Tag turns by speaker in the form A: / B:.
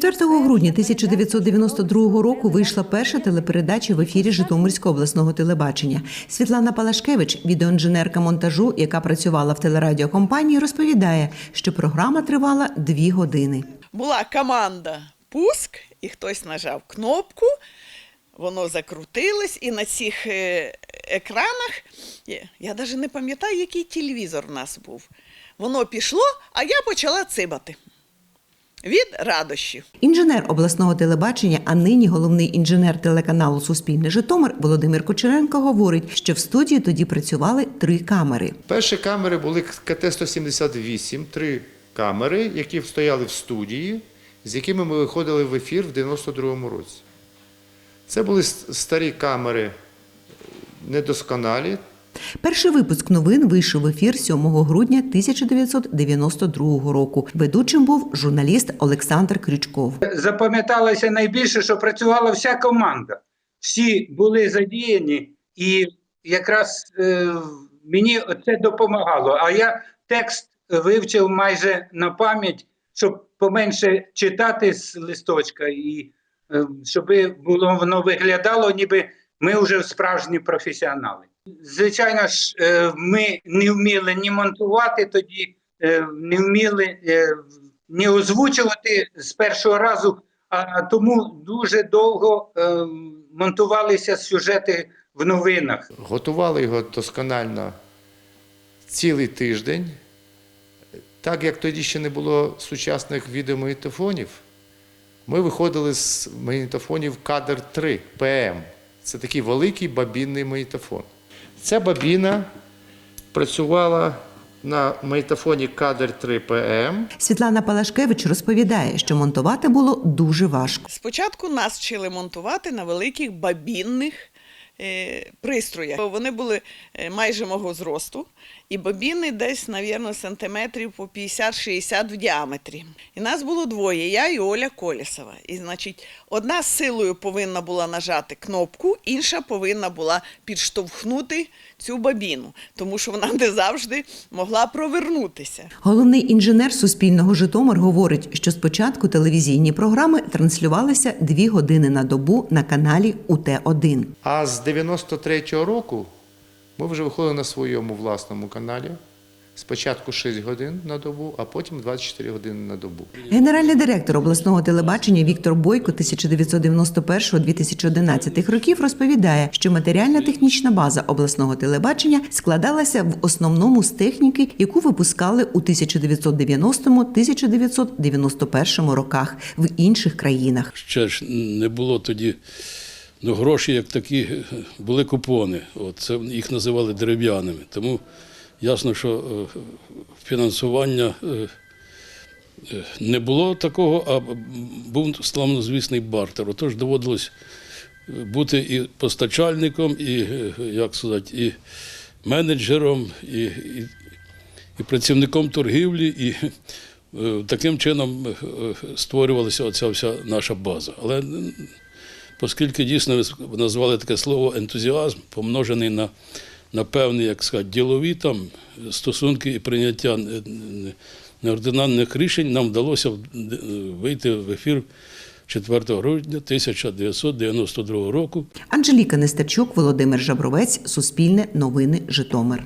A: 4 грудня 1992 року вийшла перша телепередача в ефірі Житомирського обласного телебачення. Світлана Палашкевич, відеоінженерка монтажу, яка працювала в телерадіокомпанії, розповідає, що програма тривала дві години.
B: була команда пуск, і хтось нажав кнопку, воно закрутилось, і на цих е, екранах, я- навіть не пам'ятаю, який телевізор в нас був. Воно пішло, а я почала цибати від радощів.
A: Інженер обласного телебачення, а нині головний інженер телеканалу Суспільне Житомир Володимир Кочеренко говорить, що в студії тоді працювали три камери.
C: Перші камери були КТ-178, три камери, які стояли в студії, з якими ми виходили в ефір в 92-му році. Це були старі камери, недосконалі.
A: Перший випуск новин вийшов в ефір 7 грудня 1992 року. Ведучим був журналіст Олександр Крючков.
D: запам'яталося найбільше, що працювала вся команда. Всі були задіяні, і якраз е, мені це допомагало. А я текст вивчив майже на пам'ять, щоб поменше читати з листочка, і е, щоб було воно виглядало, ніби ми вже справжні професіонали. Звичайно ж, е, ми не вміли ні монтувати тоді, е, не вміли е, ні озвучувати з першого разу, а тому дуже довго монтувалися сюжети в новинах.
C: Готували його досконально цілий тиждень. Так як тоді ще не було сучасних відеомагнітофонів, ми виходили з магнітофонів кадр 3 ПМ. Це такий великий бабінний магнітофон. Ця бабіна працювала на магнітофоні кадр 3 ПМ.
A: Світлана Палашкевич розповідає, що монтувати було дуже важко.
B: Спочатку нас вчили монтувати на великих бабінних пристроях. Вони були е, майже мого зросту, і бабіни десь, навірно, сантиметрів по 50-60 в діаметрі. І нас було двоє, я і Оля Колісова. І, значить, одна з силою повинна була нажати кнопку, інша повинна була підштовхнути цю бабіну, тому що вона не завжди могла провернутися.
A: Головний інженер Суспільного Житомир говорить, що спочатку телевізійні програми транслювалися дві години на добу на каналі УТ-1.
C: А з 93-го року ми вже виходили на своєму власному каналі. Спочатку 6 годин на добу, а потім 24 години на добу.
A: Генеральний директор обласного телебачення Віктор Бойко 1991-2011 років розповідає, що матеріальна-технічна база обласного телебачення складалася в основному з техніки, яку випускали у 1990-1991 роках в інших країнах.
E: ще ж не було тоді ну, гроші, як такі, були купони. От, це їх називали дерев'яними. Тому ясно, що е, фінансування е, е, не було такого, а був славнозвісний бартер. Отож доводилось бути і постачальником, і, як сказати, і менеджером, і, і, і працівником торгівлі, і таким чином створювалася оця вся наша база. Але оскільки дійсно ви назвали таке слово ентузіазм, помножений на, на певні, як сказати, ділові там стосунки і прийняття не- не- неординарних рішень, нам вдалося вийти в ефір 4 грудня 1992 року.
A: Анжеліка Нестерчук, Володимир Жабровець, Суспільне новини Житомир.